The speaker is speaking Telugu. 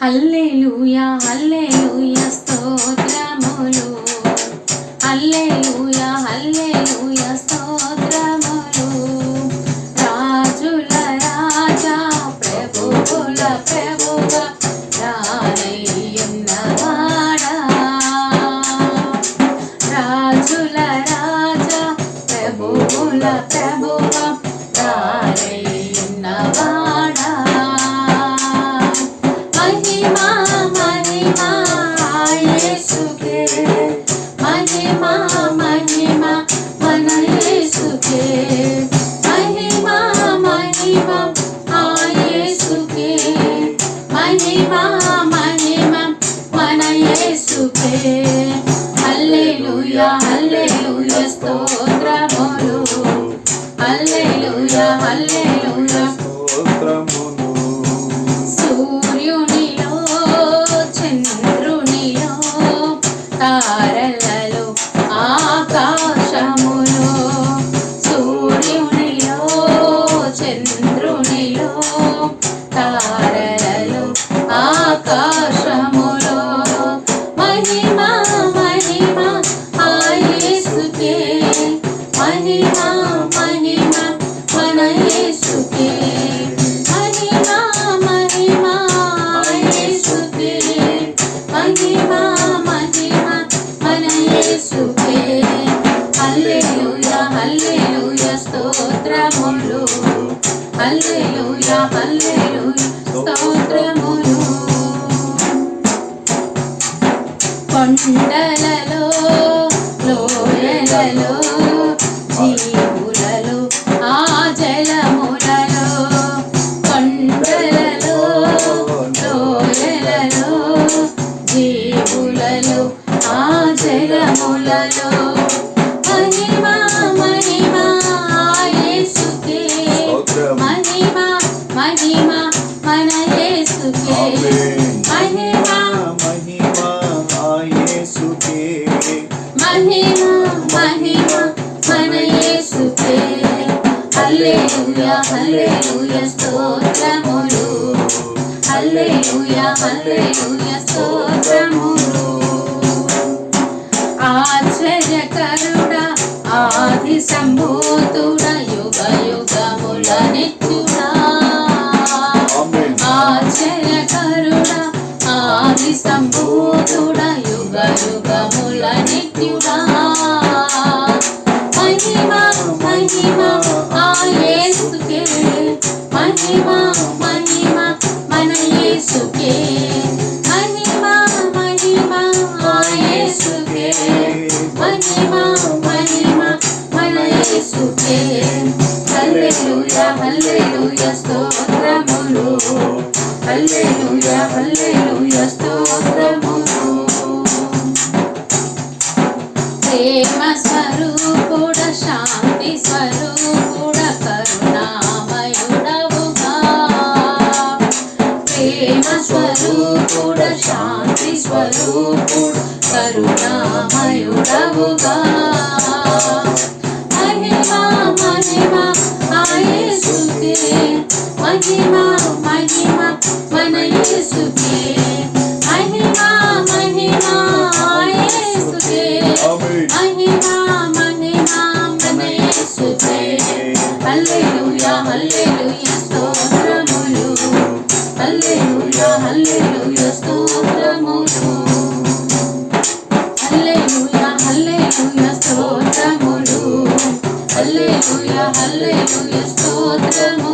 హల్లెలూయా హల్లెలూయా స్తోత్రములు. హల్లెలూయా హల్లెలూయా స్తోత్రములు. రాజుల రాజా ప్రభువుల ప్రభుగా రానయ్యున్నవాడా రాజుల రాజా ప్రభువుల ప్రభుగా యేసుకే హల్లెలూయా హల్లెలూయా స్తోత్రములు. హల్లెలూయా హల్లెలూయా. స్తోత్రములు సూర్యునిలో చంద్రునిలో తారలలో ఆకాశములో. సూర్యునిలో చంద్రునిలో తారలలో ఆకాశములో మహిమా లోయలలో జీవులలో ఆ జలములలో కొండలలో లోయలలో జీవులలో ఆ జలములలో మహిమా మహిమా యేసుకే. స్తోత్రం. మహిమా మహిమా మన యేసుకే. మహిమా హల్లెలూయా హల్లెలూయా స్తోత్రములు. హల్లెలూయా హల్లెలూయా స్తోత్రములు. ఆశ్చర్యకరుడా ఆది సంభూతుడా యుగ యుగముల నిత్యుడా. ఆశ్చర్యకరుడా ఆది సంభూతుడా యుగ యుగముల నిత్యుడా. మహిమా మహిమా మన యేసుకే. మహిమా మహిమా యేసుకే. మహిమా మహిమా మన యేసుకే. హల్లెలూయా హల్లెలూయా స్తోత్రములు. హల్లెలూయా హల్లెలూయా స్తోత్రములు. ప్రేమ స్వరూపుడ శాంతి స్వరూప స్వరూపుడు కరుణామయుడవుగా. మహిమా మహిమా ఆయే సుఖే మహిమా మహిమా మన యేసుకే. హల్లెలూయా హల్లెలూయా స్తోత్రములు హల్లెలూయా హల్లెలూయా స్తోత్రములు. హల్లెలూయా హల్లెలూయా స్తోత్రములు